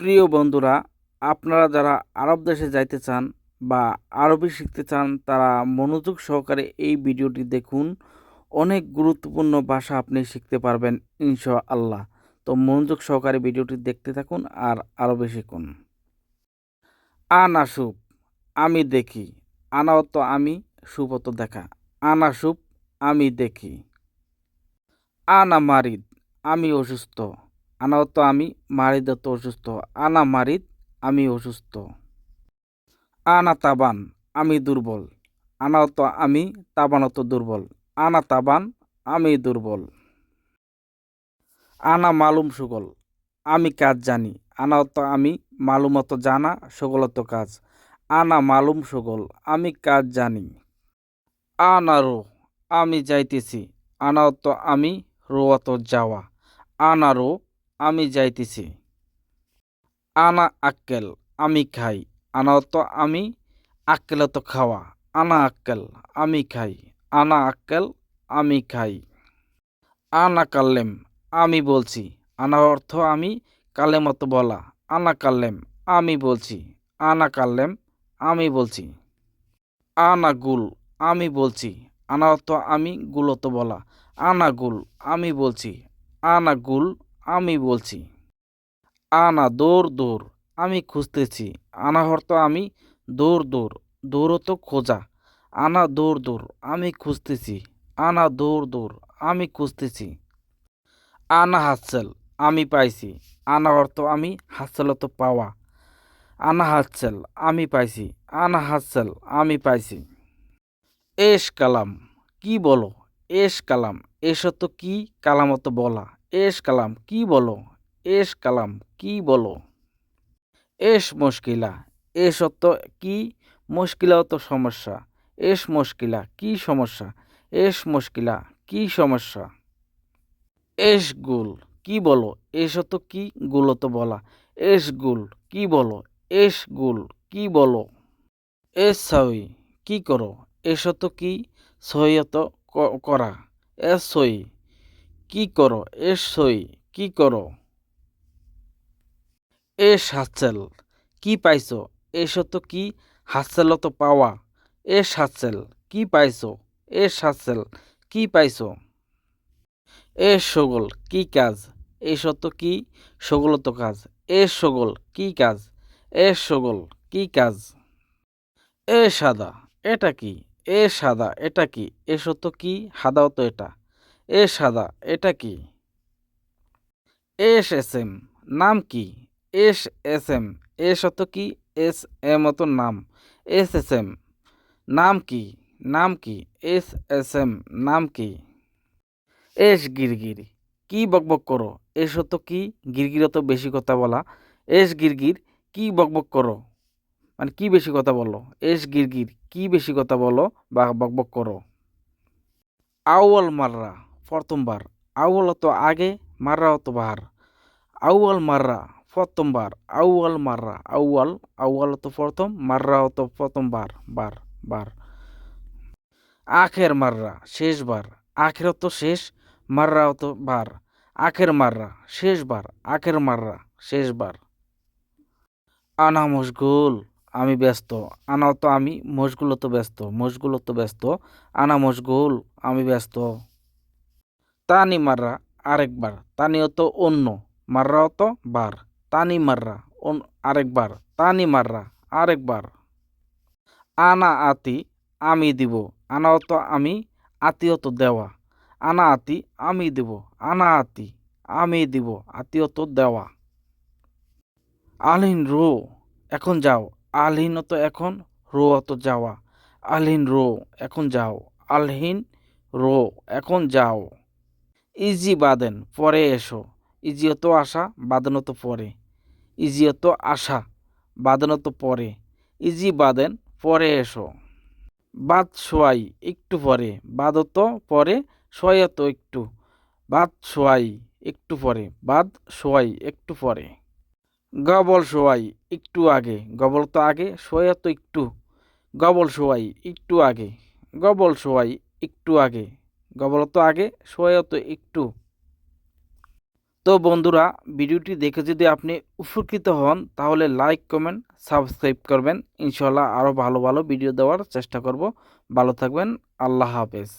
প্রিয় বন্ধুরা, আপনারা যারা আরব দেশে যাইতে চান বা আরবি শিখতে চান, তারা মনোযোগ সহকারে এই ভিডিওটি দেখুন। অনেক গুরুত্বপূর্ণ ভাষা আপনি শিখতে পারবেন ইনশা আল্লাহ তো মনোযোগ সহকারে ভিডিওটি দেখতে থাকুন আর আরবি শিখুন। আনা সুপ আমি দেখি। আনাও তো আমি সুপত দেখা। আনা সুপ আমি দেখি। আনা মারিদ আমি অসুস্থ। আনাও তো আমি, মারিদ তো অসুস্থ। আনা মারিদ আমি অসুস্থ। আনা তাবান, আমি দুর্বল। আনাও তো আমি, তাবানও তো দুর্বল। আনা তাবান, আমি দুর্বল। আনা মালুম সুগল, আমি কাজ জানি। আনাও তো আমি মালুমত জানা সুগলত কাজ। আনা মালুম সুগল, আমি কাজ জানি। আনারো আমি যাইতেছি। আনাও তো আমি রোয়াত যাওয়া। আনারো আমি যাইতেছি। আনা আক্কেল, আমি খাই। আনা তো আমি, আক্কেল তো খাওয়া। আনা আক্কেল, আমি খাই। আনা আক্কেল, আমি খাই। আনা কাল্লেম, আমি বলছি। আনা অর্থ আমি কালেমত বলা। আনা কাল্লেম, আমি বলছি। আনা কাল্লেম, আমি বলছি। আনা গুল, আমি বলছি। আনা অর্থ আমি গুলত বলা। আনা গুল, আমি বলছি। আনা গুল আমি বলছি। আনা, দৌড় দৌড়। আমি খুঁজতেছি। আনা অর্থ আমি, দৌড় দৌড়। দৌড় তো খোঁজা। আনা, দৌড় দৌড়। আমি খুঁজতেছি। আনা, দৌড় দৌড়। আমি খুঁজতেছি। আনা হাতসেল আমি পাইছি। আনা অর্থ আমি হাতসেল তো পাওয়া। আনা হাতসেল আমি পাইছি। আনা হাতসেল আমি পাইছি। এস কালাম। কি বলো? এস কালাম। এস তো কি? কালামত বলা। এস কালাম, কি বলো? এস কালাম, কি বলো? এস মুশকিলা, এস অত কি? মুশকিলা তো সমস্যা। এস মুশকিলা, কি সমস্যা? এস মুশকিলা, কি সমস্যা? এস গুল, কি বলো? এস তো কি? গুলো তো বলা। এস গুল, কি বলো? এস গুল, কি বলো? এস সাউই কি করো? এস তো কি? সহিয়ত করা। এস সই কি করো? এস সই, কি করো? এ হাতসেল কি পাইছো? এস তো কি? হাতসেল তো পাওয়া। এস হাতসেল কি পাইছো? এ হাতসেল কি পাইছো? এ সগল, কি কাজ? এস তো কি? সগলত কাজ। এ সগল, কি কাজ? এ সগল, কি কাজ? এ সাদা, এটা কি? এ সাদা, এটা কি? এস তো কি? হাদাও তো এটা। এ সাদা, এটা কি? এস এস এম, নাম কি? এস এস এম, এস অত কি? এস এম অত নাম। এস এস এম, নাম কি? নাম কি? এস এস এম, নাম কি? এস গিরগির, কি বকবক করো? এস তো কি? গিরগির তো বেশি কথা বলা। এস গিরগির, কি বকবক করো? মানে কি বেশি কথা বলো? এস গিরগির, কি বেশি কথা বলো? বা বকবক করো। আউয়াল মাররা প্রথমবার, আউয়াল তো আগে মাররা তো বাহার। আউয়াল, মাররা, প্রথমবার, আউয়াল, মাররা, আউয়াল আউয়াল তো প্রথম মাররা তো প্রথমবার, বার বার। আখের মাররা, শেষবার আখের তো শেষ মাররা তো বার। আখের মাররা, শেষবার, আখের মাররা, শেষবার। আনা মশগুল, আমি ব্যস্ত। আনা তো আমি মশগুলো তো ব্যস্ত মশগুলো তো ব্যস্ত। আনা মশগুল, আমি ব্যস্ত। তানি মাররা আরেকবার, তানিও তো অন্য, মাররাও তো বার। তানি মাররা আরেকবার, তানি মাররা আরেকবার। আনা আতি আমি দিব, আনাও তো আমি আত্মীয় তো দেওয়া। আনা আতি আমি দিব, আনা আতি আমি দিব আত্মীয় তো দেওয়া। আলহিন রো, এখন যাও। আলহিন তো এখন রো তো যাওয়া। আলহিন রো, এখন যাও। আলহিন রো, এখন যাও। ইজি বাদেন, পরে এসো। ইজিয়ত আসা বাদনত পরে। ইজিয়ত আসা বাদনত পরে। ইজি বাদেন, পরে এসো। বাদ শোয়াই, একটু পরে। বাদত পরে সোয়াত একটু। বাদ সোয়াই একটু পরে। বাদ শোয়াই, একটু পরে। গবল সোয়াই একটু আগে। গবল তো আগে সোয়াত একটু। গবল সোয়াই একটু আগে। গবল সোয়াই একটু আগে। গবল তো আগে সহায়ত একটু। তো বন্ধুরা, ভিডিওটি দেখে যদি আপনি উপকৃত হন, তাহলে লাইক, কমেন্ট, সাবস্ক্রাইব করবেন। ইনশাল্লাহ আরও ভালো ভালো ভিডিও দেওয়ার চেষ্টা করব। ভালো থাকবেন। আল্লাহ হাফেজ।